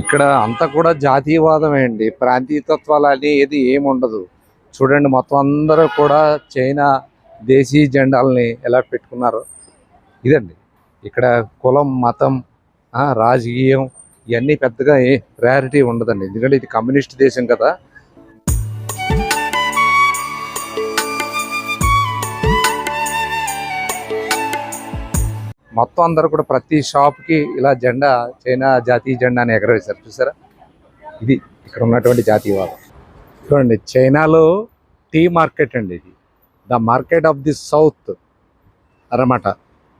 ఇక్కడ అంతా కూడా జాతీయవాదమే అండి. ప్రాంతీయతత్వాలు అని ఏది ఏముండదు. చూడండి మొత్తం అందరూ కూడా చైనా దేశీయ జెండాలని ఎలా పెట్టుకున్నారు. ఇదండి. ఇక్కడ కులం మతం రాజకీయం ఇవన్నీ పెద్దగా ఏ ప్రయారిటీ ఉండదండి. ఎందుకంటే ఇది కమ్యూనిస్ట్ దేశం కదా. మొత్తం అందరూ కూడా ప్రతి షాప్కి ఇలా జెండా చైనా జాతీయ జెండా అని ఎగరవేశారు. చూసారా? ఇది ఇక్కడ ఉన్నటువంటి జాతీయవాదం చూడండి చైనాలో టీ మార్కెట్ అండి ఇది. The market of the south అన్నమాట.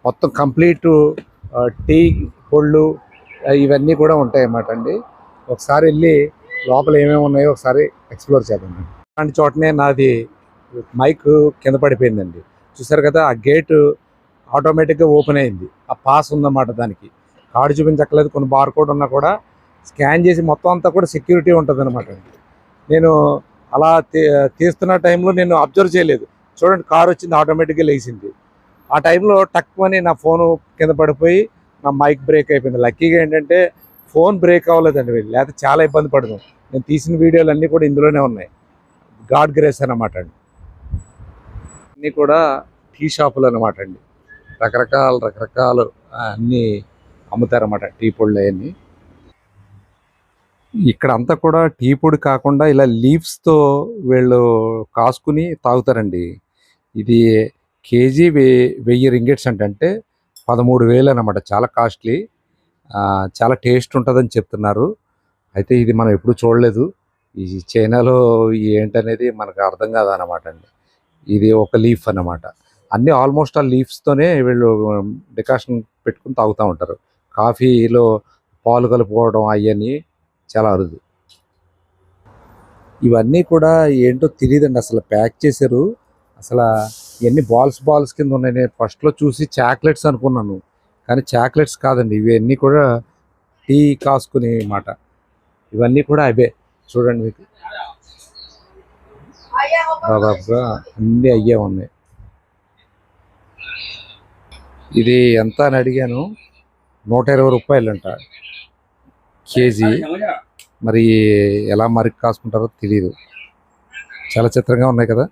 మొత్తం కంప్లీట్ టీ పొళ్ళు ఇవన్నీ కూడా ఉంటాయి అన్నమాట అండి. ఒకసారి వెళ్ళి లోపల ఏమేమి ఉన్నాయో ఒకసారి ఎక్స్ప్లోర్ చేద్దాం. అలాంటి చోటనే నాది మైక్ కింద పడిపోయిందండి. చూసారు కదా ఆ గేటు ఆటోమేటిక్గా ఓపెన్ అయింది. ఆ పాస్ ఉందన్నమాట దానికి. కార్డు చూపించక్కలేదు కొన్ని బార్ కోడ్ ఉన్నా కూడా స్కాన్ చేసి మొత్తం అంతా కూడా సెక్యూరిటీ ఉంటుంది అనమాట నేను అలా తీ- తీస్తున్న టైంలో నేను అబ్జర్వ్ చేయలేదు. చూడండి కార్ వచ్చింది ఆటోమేటిక్గా లేచింది. ఆ టైంలో టక్ అని నా ఫోన్ కింద పడిపోయి నా మైక్ బ్రేక్ అయిపోయింది. లక్కీగా ఏంటంటే ఫోన్ బ్రేక్ అవ్వలేదండి లేకపోతే చాలా ఇబ్బంది పడదు. నేను తీసిన వీడియోలు అన్నీ కూడా ఇందులోనే ఉన్నాయి. గాడ్ గ్రేస్ అనమాట అండి. అన్నీ కూడా టీ షాపులు అనమాట అండి. రకరకాల రకరకాలు అన్నీ అమ్ముతారన్నమాట టీ పొడులు అవన్నీ. ఇక్కడ అంతా కూడా టీ పొడి కాకుండా ఇలా లీవ్స్తో వీళ్ళు కాసుకుని తాగుతారండి. ఇది కేజీ వె వెయ్యి రింగెట్స్ అంటే పదమూడు వేలు అనమాట చాలా కాస్ట్లీ. చాలా టేస్ట్ ఉంటుందని చెప్తున్నారు. అయితే ఇది మనం ఎప్పుడు చూడలేదు. ఈ చైనాలో ఏంటనేది మనకు అర్థం కాదనమాట అండి. ఇది ఒక లీఫ్ అన్నమాట. అన్నీ ఆల్మోస్ట్ ఆ లీవ్స్తోనే వీళ్ళు డికాషన్ పెట్టుకుని తాగుతూ ఉంటారు. కాఫీలో పాలు కలుపుకోవడం అవన్నీ చాలా అరుదు. ఇవన్నీ కూడా ఏంటో తెలియదండి అసలు ప్యాక్ చేశారు. అసలు ఇవన్నీ బాల్స్ బాల్స్ కింద ఉన్నాయి. నేను ఫస్ట్లో చూసి చాక్లెట్స్ అనుకున్నాను. కానీ చాక్లెట్స్ కాదండి. ఇవన్నీ కూడా టీ కాసుకునే మాట. ఇవన్నీ కూడా అవే. చూడండి మీకు. దాదాపుగా అన్నీ అయ్యే ఉన్నాయి. ఇది ఎంత అని అడిగాను నూట ఇరవై రూపాయలంట కేజీ. మరి ఎలా మరికి కాసుకుంటారో తెలియదు చాలా చిత్రంగా ఉన్నాయి కదా.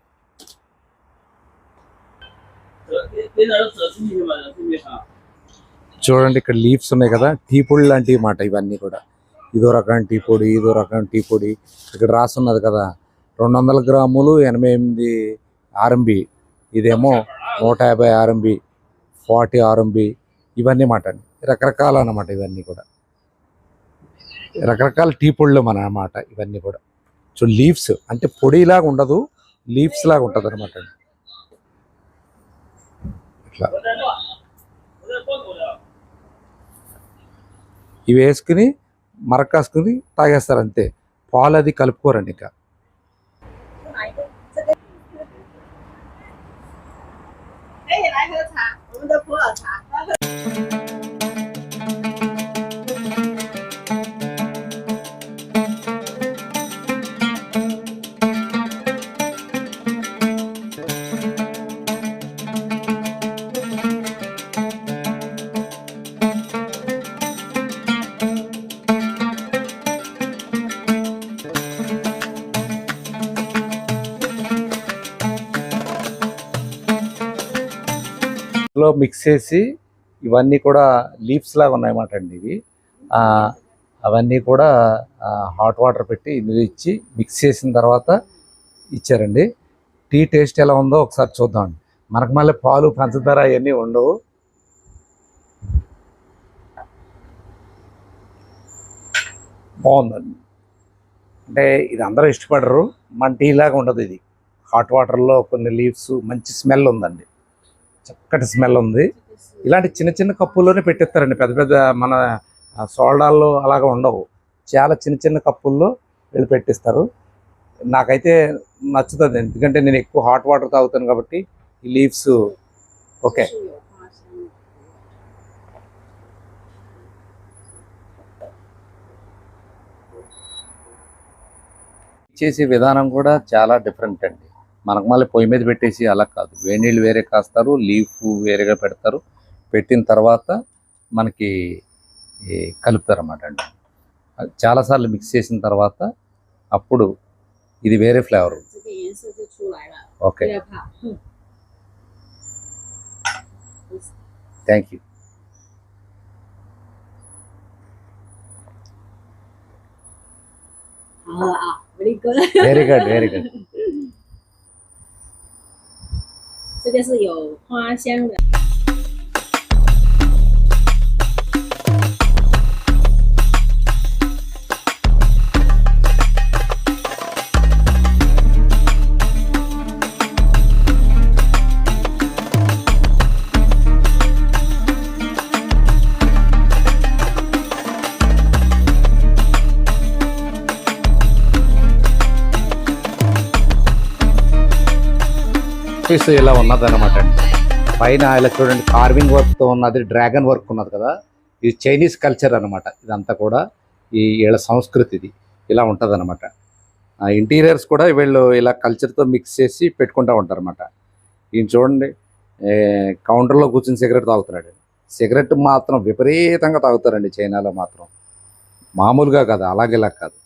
చూడండి ఇక్కడ లీవ్స్ ఉన్నాయి కదా. టీ పొడి లాంటివి మాట ఇవన్నీ కూడా. ఇదో రకం టీ పొడి ఇదో రకం టీ పొడి. ఇక్కడ రాసున్నది కదా. రెండు వందల గ్రాములు ఎనభై ఎనిమిది ఆర్ఎంబి. ఇదేమో నూట యాభై ఆర్ఎంబి. ఫార్టీ ఆర్ఎంబి ఇవన్నీ మాట రకరకాల అన్నమాట ఇవన్నీ కూడా. రకరకాల టీ పొడులు మన అన్నమాట ఇవన్నీ కూడా. సో లీవ్స్ అంటే పొడిలాగా ఉండదు లీవ్స్ లాగా ఉంటుంది అనమాట ఇట్లా. ఇవి వేసుకుని మరకాసుకుని తాగేస్తారు అంతే. పాలు అది కలుపుకోరండి ఇంకా. 这普洱茶。లో మిక్స్ చేసి ఇవన్నీ కూడా లీవ్స్ లాగా ఉన్నాయన్నమాట అండి ఇవి. అవన్నీ కూడా హాట్ వాటర్ పెట్టి ఇందులో ఇచ్చి మిక్స్ చేసిన తర్వాత ఇచ్చారండి. టీ టేస్ట్ ఎలా ఉందో ఒకసారి చూద్దామండి మనకు మళ్ళీ పాలు పంచదార అవన్నీ ఉండవు. బాగుందండి. అంటే ఇది అందరూ ఇష్టపడరు. మన టీ లాగా ఉండదు ఇది. హాట్ వాటర్లో కొన్ని లీవ్స్ మంచి స్మెల్ ఉందండి. చక్కటి స్మెల్ ఉంది. ఇలాంటి చిన్న చిన్న కప్పుల్లోనే పెట్టిస్తారండి. పెద్ద పెద్ద మన సోల్డాల్లో సోడాల్లో అలాగ ఉండవు. చాలా చిన్న చిన్న కప్పుల్లో వీళ్ళు పెట్టిస్తారు. నాకైతే నచ్చుతుంది. ఎందుకంటే నేను ఎక్కువ హాట్ వాటర్ తాగుతాను కాబట్టి ఈ లీవ్స్ ఓకే. చేసే విధానం కూడా చాలా డిఫరెంట్ అండి. మనకు మళ్ళీ పొయ్యి మీద పెట్టేసి అలా కాదు. వేడినీళ్ళు వేరే కాస్తారు లీఫ్ వేరేగా పెడతారు. పెట్టిన తర్వాత మనకి కలుపుతారు అన్నమాట అండి. చాలాసార్లు మిక్స్ చేసిన తర్వాత అప్పుడు ఇది వేరే flavour. Okay. Thank you. Very good very good. 这个是有花香的。office ఇలా ఉన్నదన్నమాట అండి. పైన ఇలా చూడండి కార్వింగ్ వర్క్తో ఉన్నది డ్రాగన్ వర్క్ ఉన్నది కదా. ఇది చైనీస్ కల్చర్ అనమాట ఇదంతా కూడా. ఈ వీళ్ళ సంస్కృతి ఇది ఇలా ఉంటుంది అనమాట ఇంటీరియర్స్ కూడా వీళ్ళు ఇలా కల్చర్తో మిక్స్ చేసి పెట్టుకుంటూ ఉంటారు అనమాట ఈయన చూడండి కౌంటర్లో కూర్చుని సిగరెట్ తాగుతున్నాడు. సిగరెట్ మాత్రం విపరీతంగా తాగుతారండి చైనాలో మాత్రం. మామూలుగా కాదు అలాగేలా కాదు.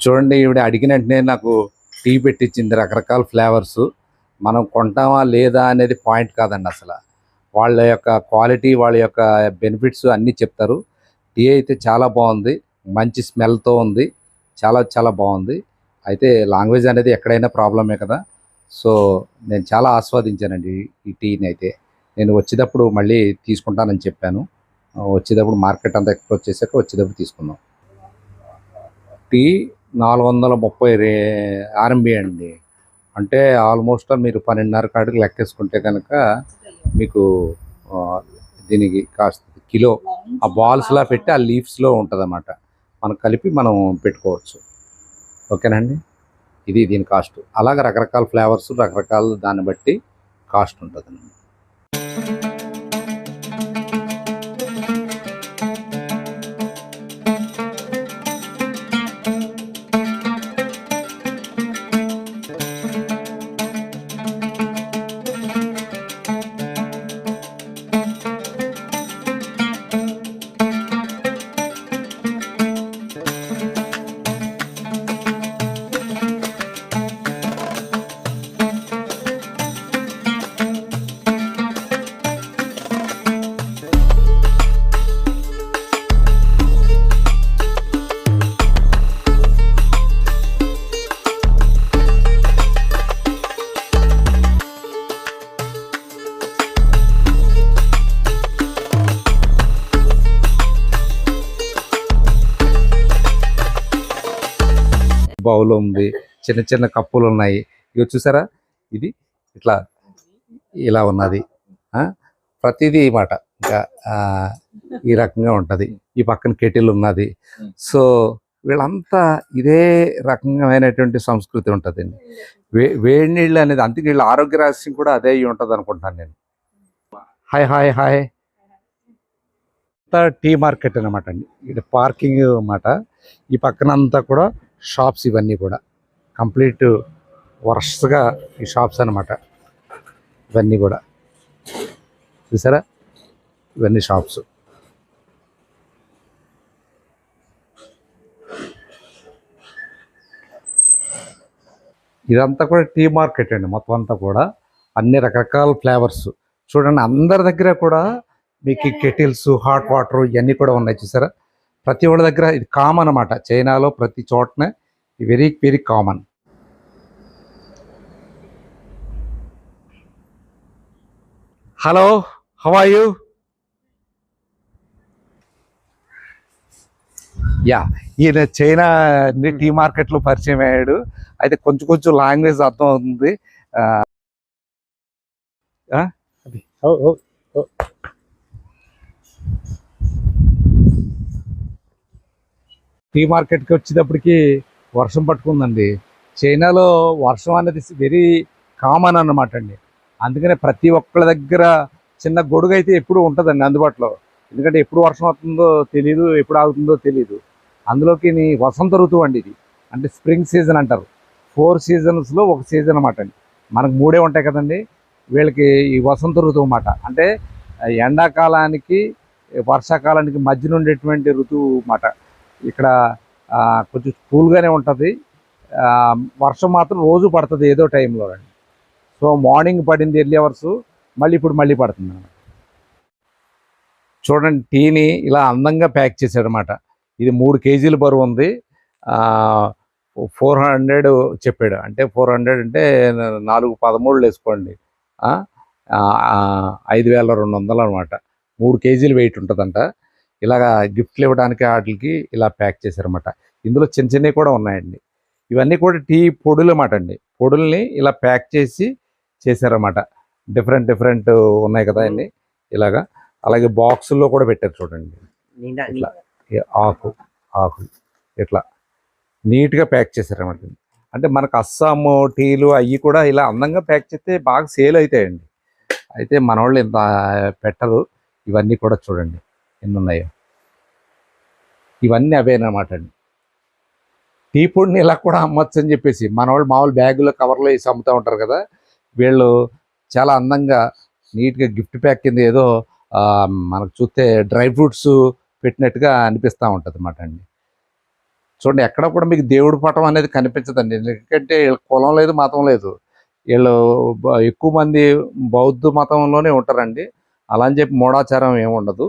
చూడండి ఈవిడ అడిగిన వెంటనే నాకు టీ పెట్టించింది రకరకాల ఫ్లేవర్స్. మనం కొంటామా లేదా అనేది పాయింట్ కాదండి అసలు. వాళ్ళ యొక్క క్వాలిటీ వాళ్ళ యొక్క బెనిఫిట్స్ అన్నీ చెప్తారు. టీ అయితే చాలా బాగుంది. మంచి స్మెల్తో ఉంది. చాలా చాలా బాగుంది. అయితే లాంగ్వేజ్ అనేది ఎక్కడైనా ప్రాబ్లమే కదా. సో నేను చాలా ఆస్వాదించానండి ఈ టీని అయితే. నేను వచ్చేటప్పుడు మళ్ళీ తీసుకుంటానని చెప్పాను. వచ్చేటప్పుడు మార్కెట్ అంతా ఎక్స్ప్లోర్ చేశాక వచ్చేటప్పుడు తీసుకుందాం. టీ నాలుగు వందల ముప్పై రే ఆర్ఎంబి అండి. అంటే ఆల్మోస్ట్ మీరు పన్నెండున్నర కాడికి లెక్కేసుకుంటే కనుక మీకు దీనికి కాస్త కిలో ఆ బాల్స్లా పెట్టి ఆ లీవ్స్లో ఉంటుంది అన్నమాట మనం కలిపి మనం పెట్టుకోవచ్చు. ఓకేనండి ఇది దీని కాస్ట్ అలాగే రకరకాల ఫ్లేవర్స్ రకరకాల దాన్ని బట్టి కాస్ట్ ఉంటుంది బౌల్ ఉంది చిన్న చిన్న కప్పులు ఉన్నాయి. ఇవి చూసారా? ఇది ఇట్లా ఇలా ఉన్నది. ప్రతిదీ మాట. ఇంకా ఈ రకంగా ఉంటుంది. ఈ పక్కన కెటిల్ ఉన్నది. సో వీళ్ళంతా ఇదే రకమైనటువంటి సంస్కృతి ఉంటుందండి వే వేడి నీళ్ళు అనేది అందుకే వీళ్ళ ఆరోగ్య రహస్యం కూడా అదే అయి ఉంటుంది అనుకుంటాను నేను. Hi hi hi. Tea market అనమాట అండి. ఇది పార్కింగ్ అన్నమాట ఈ పక్కన అంతా కూడా షాప్స్ ఇవన్నీ కూడా. కంప్లీట్ వరుసగా ఈ షాప్స్ అన్నమాట. ఇవన్నీ కూడా. చూసారా? ఇవన్నీ షాప్స్. ఇదంతా కూడా టీ మార్కెట్ అండి మొత్తం అంతా కూడా. అన్ని రకరకాల ఫ్లేవర్స్. చూడండి అందరి దగ్గర కూడా మీకు కెటిల్స్ హాట్ వాటర్ ఇవన్నీ కూడా ఉన్నాయి. చూసారా? ప్రతి ఒళ్ళ దగ్గర ఇది కామన్ అన్నమాట. చైనాలో ప్రతి చోటనే very very common hello how are you yeah ఈయన చైనా టీ మార్కెట్లో పరిచయం అయ్యాడు. అయితే కొంచెం కొంచెం లాంగ్వేజ్ అర్థం అవుతుంది ఆ, ఆ? అది ఓ, ఓ, ఓ. టీ మార్కెట్కి వచ్చేటప్పటికి వర్షం పట్టుకుందండి. చైనాలో వర్షం అనేది వెరీ కామన్ అన్నమాట అండి. అందుకనే ప్రతి ఒక్కళ్ళ దగ్గర చిన్న గొడుగు అయితే ఎప్పుడు ఉంటుందండి అందుబాటులో. ఎందుకంటే ఎప్పుడు వర్షం అవుతుందో తెలియదు ఎప్పుడు ఆగుతుందో తెలియదు అందులోకి నీ వసంత ఋతువు అండి ఇది. అంటే స్ప్రింగ్ సీజన్ అంటారు. ఫోర్ సీజన్స్లో ఒక సీజన్ అనమాట అండి. మనకు మూడే ఉంటాయి కదండి. వీళ్ళకి ఈ వసంత ఋతువు అన్నమాట. అంటే ఎండాకాలానికి వర్షాకాలానికి మధ్యన ఉండేటువంటి ఋతువు అన్నమాట. ఇక్కడ కొంచెం కూల్గానే ఉంటుంది. వర్షం మాత్రం రోజు పడుతుంది ఏదో టైంలో అండి సో మార్నింగ్ పడింది ఎర్లీ అవర్స్ మళ్ళీ ఇప్పుడు మళ్ళీ పడుతుంది చూడండి టీని ఇలా అందంగా ప్యాక్ చేశాడనమాట ఇది మూడు కేజీల బరువు ఉంది. ఫోర్ హండ్రెడ్ చెప్పాడు. అంటే ఫోర్ హండ్రెడ్ అంటే నాలుగు పదమూడులు వేసుకోండి. ఐదు వేల రెండు వందలు అనమాట మూడు కేజీలు వెయిట్ ఉంటుందంట. ఇలాగా గిఫ్ట్లు ఇవ్వడానికి వాటికి ఇలా ప్యాక్ చేశారన్నమాట. ఇందులో చిన్న చిన్నవి కూడా ఉన్నాయండి. ఇవన్నీ కూడా టీ పొడులు అన్నమాట అండి. పొడుల్ని ఇలా ప్యాక్ చేసి చేశారన్నమాట. డిఫరెంట్ డిఫరెంట్ ఉన్నాయి కదా అన్ని. ఇలాగా. అలాగే బాక్సుల్లో కూడా పెట్టారు చూడండి. ఇట్లా. ఆకు ఆకు. ఇట్లా. నీట్గా ప్యాక్ చేశారన్నమాట. అంటే మనకు అస్సాము టీలు అవి కూడా ఇలా అందంగా ప్యాక్ చేస్తే బాగా సేల్ అవుతాయండి. అయితే మన వాళ్ళు ఇంత పెట్టరు. ఇవన్నీ కూడా చూడండి. ఎన్ని ఉన్నాయో ఇవన్నీ అవేనమాట అండి. టీ పొడిని ఇలా కూడా అమ్మొచ్చు అని చెప్పేసి మన వాళ్ళు మామూలు బ్యాగులో కవర్లో వేసి అమ్ముతూ ఉంటారు కదా వీళ్ళు చాలా అందంగా నీట్గా గిఫ్ట్ ప్యాక్ కింద ఏదో మనకు చూస్తే డ్రై ఫ్రూట్స్ పెట్టినట్టుగా అనిపిస్తూ ఉంటుంది అన్నమాట అండి. చూడండి ఎక్కడ కూడా మీకు దేవుడి పటం అనేది కనిపించదండి. ఎందుకంటే వీళ్ళ కులం లేదు మతం లేదు. వీళ్ళు ఎక్కువ మంది బౌద్ధ మతంలోనే ఉంటారండి. అలా అని చెప్పి మూఢాచారం ఏమి ఉండదు.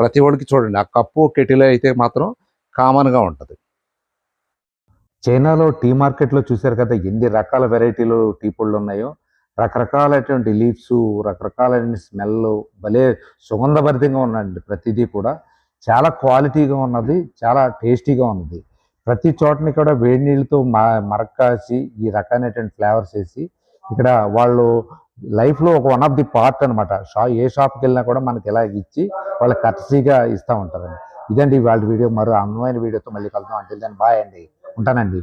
ప్రతి ఒడికి చూడండి. ఆ కప్పు కెటిల్ అయితే మాత్రం కామన్గా ఉంటుంది. చైనాలో టీ మార్కెట్లో చూశారు కదా ఎన్ని రకాల వెరైటీలు టీ పొళ్ళు ఉన్నాయో? రకరకాలైనటువంటి లీవ్స్ రకరకాలైన స్మెల్ భలే సుగంధభరితంగా ఉన్నాయండి ప్రతిదీ కూడా. చాలా క్వాలిటీగా ఉన్నది చాలా టేస్టీగా ఉన్నది. ప్రతి చోటని కూడా వేడి నీళ్ళతో మ ఈ రకమైనటువంటి ఫ్లేవర్స్ వేసి ఇక్కడ వాళ్ళు లైఫ్లో ఒక వన్ ఆఫ్ ది పార్ట్ అనమాట షా ఏ షాప్కి వెళ్ళినా కూడా మనకి ఇలా ఇచ్చి వాళ్ళు కర్సీగా ఇస్తూ ఉంటారండి. ఇదండి వాళ్ళ వీడియో. మరో అందమైన వీడియోతో మళ్ళీ కలుద్దాం. అంటే దాన్ని బాయ్ అండి. ఉంటానండి.